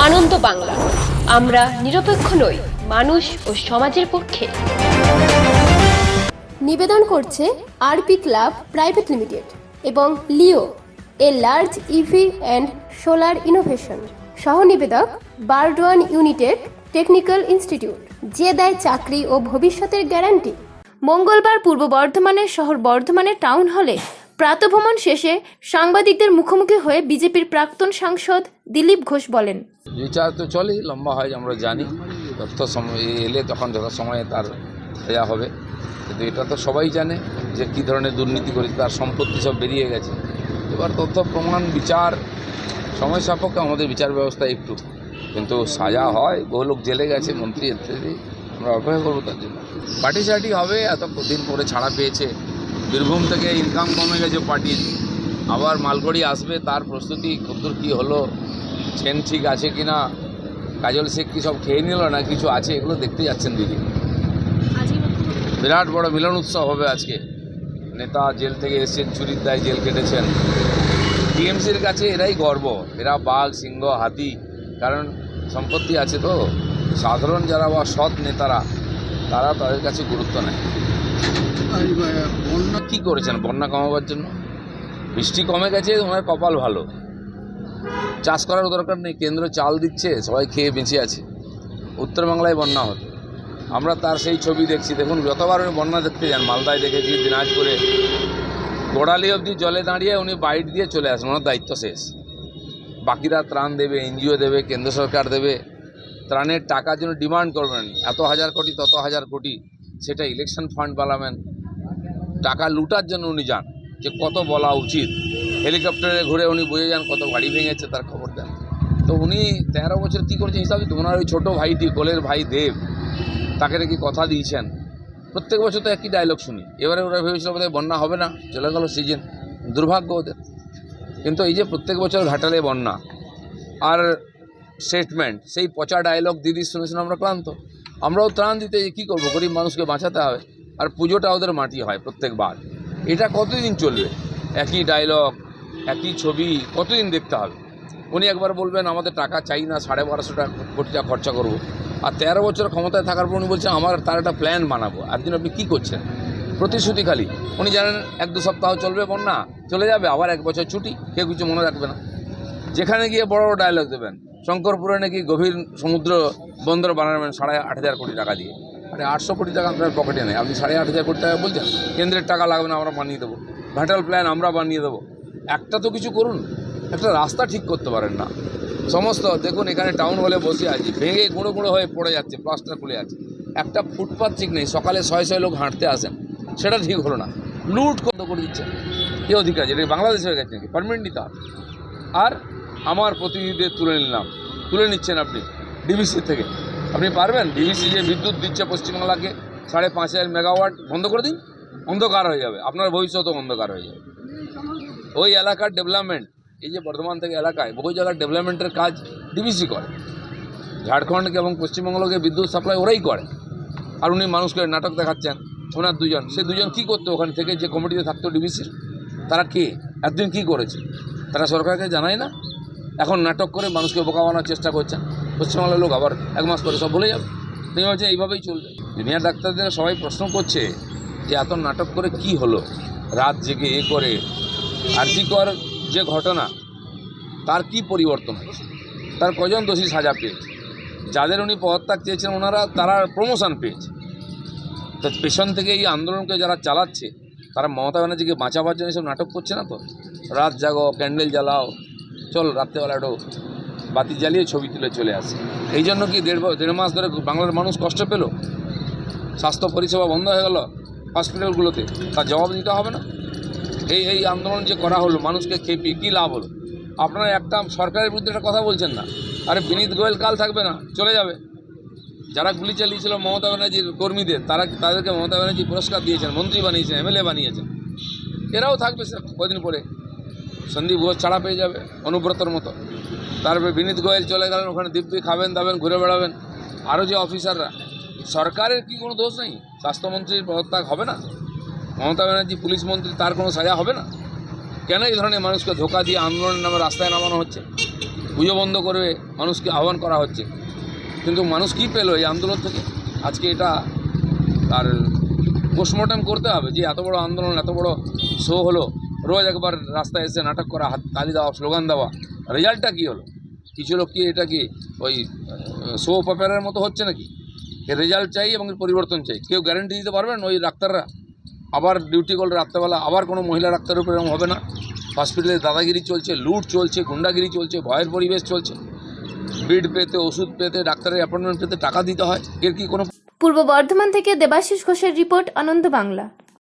আনন্দ বাংলা। আমরা নিরপেক্ষ নই, মানুষ ও সমাজের পক্ষে। নিবেদন করছে আরপি ক্লাব প্রাইভেট লিমিটেড এবং Leo, a large EV and solar innovation. সহ নিবেদক বারডোয়ান ইউনিটেড টেকনিক্যাল ইনস্টিটিউট, যে দেয় চাকরি ও ভবিষ্যতের গ্যারান্টি। মঙ্গলবার পূর্ব বর্ধমানের শহর বর্ধমানের টাউন হলে প্রাতভ্রমণ শেষে সাংবাদিকদের মুখোমুখি হয়ে বিজেপির প্রাক্তন সাংসদ দিলীপ ঘোষ বলেন, বিচার তো চলেই, লম্বা হয়, আমরা জানি। তথ্য সময় এলে তখন যত সময়ে তার দেওয়া হবে। কিন্তু এটা তো সবাই জানে যে কী ধরনের দুর্নীতি করেছে তার সম্পত্তি সব বেরিয়ে গেছে। এবার তথ্য, প্রমাণ, বিচার, সময় সাপেক্ষে আমাদের বিচার ব্যবস্থা একটু। কিন্তু সাজা হয়, বহু লোক জেলে গেছে, মন্ত্রী ইত্যাদি আমরা অপেক্ষা করব তার জন্য। পার্টি সার্টি হবে এত দিন পরে ছাড়া পেয়েছে। বীরভূম থেকে ইনকাম কমে গেছে পার্টির। আবার মালগড়ি আসবে তার প্রস্তুতি কতদূর কী হলো চেন ঠিক আছে কি না কাজল শেখ কি সব খেয়ে নিল না কিছু আছে এগুলো দেখতে যাচ্ছেন দিদি। বিরাট বড় মিলন উৎসব হবে আজকে। নেতা জেল থেকে এসেছেন চুরির দায় জেল কেটেছেন। টিএমসির কাছে এরাই গর্ব এরা বাঘ সিংহ হাতি কারণ সম্পত্তি আছে তো। সাধারণ যারা বা সৎ নেতারা তারা তাদের কাছে গুরুত্ব নেয়। বন্যা কী করেছেন? বন্যা কমাবার জন্য? বৃষ্টি কমে গেছে ওনার কপাল ভালো। চাষ করার দরকার নেই, কেন্দ্র চাল দিচ্ছে, সবাই খেয়ে বেঁচে আছে। উত্তরবাংলায় বন্যা হতো আমরা তার সেই ছবি দেখছি। দেখুন, যতবার উনি বন্যা দেখতে যান, মালদায় দেখেছি, দিনাজপুরে। গোড়ালি অবধি জলে দাঁড়িয়ে উনি বাইট দিয়ে চলে আসেন, ওনার দায়িত্ব শেষ। বাকিরা ত্রাণ দেবে, এনজিও দেবে, কেন্দ্র সরকার দেবে। ত্রাণের টাকার জন্য ডিমান্ড করবেন, এত হাজার কোটি, তত হাজার কোটি। সেটা ইলেকশন ফান্ড বানাবেন। টাকা লুটার জন্য উনি যান, যে কত বলা উচিত। হেলিকপ্টারে ঘুরে উনি বুঝে যান কত গাড়ি ভেঙেছে, তার খবর দেন। তো উনি তেরো বছর কী করেছেন হিসাবে তো ওনার ওই ছোটো ভাইটি, কোলের ভাই দেব, তাকে নাকি কথা দিয়েছেন। প্রত্যেক বছর তো একই ডায়লগ শুনি। এবারে ওরা ভেবেছিল বোধহয় বন্যা হবে না, চলে গেল সিজন দুর্ভাগ্য ওদের। কিন্তু এই যে প্রত্যেক বছর ঘাটালে বন্যা, আর স্টেটমেন্ট সেই পচা ডায়লগ দিদি শুনে শুনে আমরা ক্লান্ত। আমরাও ত্রাণ দিতে কী করব? গরিব মানুষকে বাঁচাতে হবে। আর পুজোটা ওদের মাটি হয় প্রত্যেকবার। এটা কতদিন চলবে? একই ডায়লগ একই ছবি, কতদিন দেখতে হবে? উনি একবার বলবেন, আমাদের টাকা চাই না, সাড়ে বারোশো টাকা, কোটি টাকা খরচা করব। আর তেরো বছর ক্ষমতায় থাকার পর উনি বলছেন, আমার তার একটা প্ল্যান বানাবো। একদিন আপনি কী করছেন? প্রতিশ্রুতি খালি। উনি জানেন, এক দু সপ্তাহ চলবে বন্যা, চলে যাবে, আবার এক বছর ছুটি, কেউ কিছু মনে রাখবে না। যেখানে গিয়ে বড় বড় ডায়লগ দেবেন, শঙ্করপুরে নাকি গভীর সমুদ্র বন্দর বানাবেন সাড়ে আট হাজার কোটি টাকা দিয়ে। আরে আটশো কোটি টাকা আপনার পকেটে নেই। আপনি সাড়ে আট হাজার কোটি টাকা বলছেন, কেন্দ্রের টাকা লাগবে না, আমরা বানিয়ে দেবো। ভ্যাটাল প্ল্যান আমরা বানিয়ে দেবো। একটা তো কিছু করুন, একটা রাস্তা ঠিক করতে পারেন না। সমস্ত, দেখুন, এখানে টাউন হলে বসে আছি, ভেঙে গুঁড়ো গুঁড়ো হয়ে পড়ে যাচ্ছে প্লাস্টার খুলে যাচ্ছে। একটা ফুটপাথ ঠিক নেই, সকালে ছয় ছয় লোক হাঁটতে আসেন, সেটা ঠিক হলো না। লুট কত করে দিচ্ছে। কে অধিকার কি বাংলাদেশ হয়ে গেছে নাকি? পারমানেন্ট নিতে আর। আমার প্রতিনিধিদের তুলে নিলাম। তুলে নিচ্ছেন আপনি ডিবিসি থেকে। আপনি পারবেন? ডিভিসি যে বিদ্যুৎ দিচ্ছে পশ্চিমবাংলাকে, সাড়ে পাঁচ হাজার মেগাওয়াট বন্ধ করে দিন, অন্ধকার হয়ে যাবে। আপনার ভবিষ্যৎও অন্ধকার হয়ে যাবে। ওই এলাকার ডেভেলপমেন্ট এই যে বর্ধমান থেকে এলাকায় বহু জায়গার ডেভেলপমেন্টের কাজ ডিভিসি করে। ঝাড়খণ্ডকে এবং পশ্চিমবঙ্গকে বিদ্যুৎ সাপ্লাই ওরাই করে। আর উনি মানুষকে নাটক দেখাচ্ছেন, ওনার দুজন। সে দুজন কী করতো ওখান থেকে? যে কমিটিতে থাকতো ডিবিসির তারা কে? একদিন কী করেছে? তারা সরকারকে জানায় না? এখন নাটক করে মানুষকে বোকা বানানোর চেষ্টা করছেন। পশ্চিমবাংলার লোক আবার এক মাস পরে সব ভুলে যাবে। তুমি ভাবছেন এইভাবেই চলবে। জুনিয়র ডাক্তারদের সবাই প্রশ্ন করছে যে এত নাটক করে কি হলো? রাত জেগে এ করে আর্যিকর যে ঘটনা, তার কি পরিবর্তন হয়েছে তার কজন দোষী সাজা পেয়েছে? যাদের উনি পদত্যাগ চেয়েছেন, ওনারা তারা প্রমোশন পেয়েছে। তো পেছন থেকে এই আন্দোলনকে যারা চালাচ্ছে, তারা মমতা ব্যানার্জিকে বাঁচাবার জন্য সব নাটক করছে না তো? রাত জাগো, ক্যান্ডেল জ্বালাও, চল রাত্রেবেলা একটু বাতি জ্বালিয়ে ছবি তুলে চলে আসে। এই জন্য কি দেড় দেড় মাস ধরে বাংলার মানুষ কষ্ট পেল? স্বাস্থ্য পরিষেবা বন্ধ হয়ে গেল হসপিটালগুলোতে, তার জবাব দিতে হবে না? এই এই আন্দোলন যে করা হলো, মানুষকে খেপিয়ে কী লাভ হলো? আপনারা একটা সরকারের বিরুদ্ধে একটা কথা বলছেন না? আরে বিনীত গোয়েল কাল থাকবে না, চলে যাবে। যারা গুলি চালিয়েছিল মমতা ব্যানার্জির কর্মীদের, তারা তাদেরকে মমতা ব্যানার্জি পুরস্কার দিয়েছেন, মন্ত্রী বানিয়েছেন, এমএলএ বানিয়েছেন? এরাও থাকবে স্যার কদিন পরে। সন্দীপ ঘোষ ছাড়া পেয়ে যাবে, অনুব্রতর মতো। তারপরে বিনীত গোয়েল চলে গেলেন, ওখানে দিব্যি খাবেন, দাবেন, ঘুরে বেড়াবেন। আরও যে অফিসাররা, সরকারের কি কোনো দোষ নেই? স্বাস্থ্যমন্ত্রীর পদত্যাগ হবে না? মমতা ব্যানার্জি, পুলিশ মন্ত্রী, তার কোনো সাজা হবে না? কেন এই ধরনের মানুষকে ধোকা দিয়ে আন্দোলনের নামে রাস্তায় নামানো হচ্ছে? পুজো বন্ধ করবে মানুষকে আহ্বান করা হচ্ছে। কিন্তু মানুষ কী পেল এই আন্দোলন থেকে? আজকে এটা আর পোস্টমর্টম করতে হবে যে এত বড় আন্দোলন, এত বড় শো হলো। রোজ একবার রাস্তায় এসে নাটক করা, হাত তালি দেওয়া, স্লোগান দেওয়া। রেজাল্টটা কী হলো? কিছু লোক কি এটা কি ওই শো পেপারের মতো হচ্ছে নাকি? রেজাল্ট চাই এবং পরিবর্তন চাই। কেউ গ্যারেন্টি দিতে পারবেন ওই ডাক্তাররা? আবার ডিউটি করলে রাত্রেবেলা আবার কোনো মহিলা ডাক্তারের উপর এরকম হবে না। হসপিটালে দাদাগিরি চলছে, লুট চলছে, গুন্ডাগিরি চলছে, ভয়ের পরিবেশ চলছে। বেড পেতে, ওষুধ পেতে, ডাক্তারের অ্যাপয়েন্টমেন্ট পেতে টাকা দিতে হয়। এর কি কোনো পূর্ব বর্ধমান থেকে দেবাশিস ঘোষের রিপোর্ট, আনন্দ বাংলা।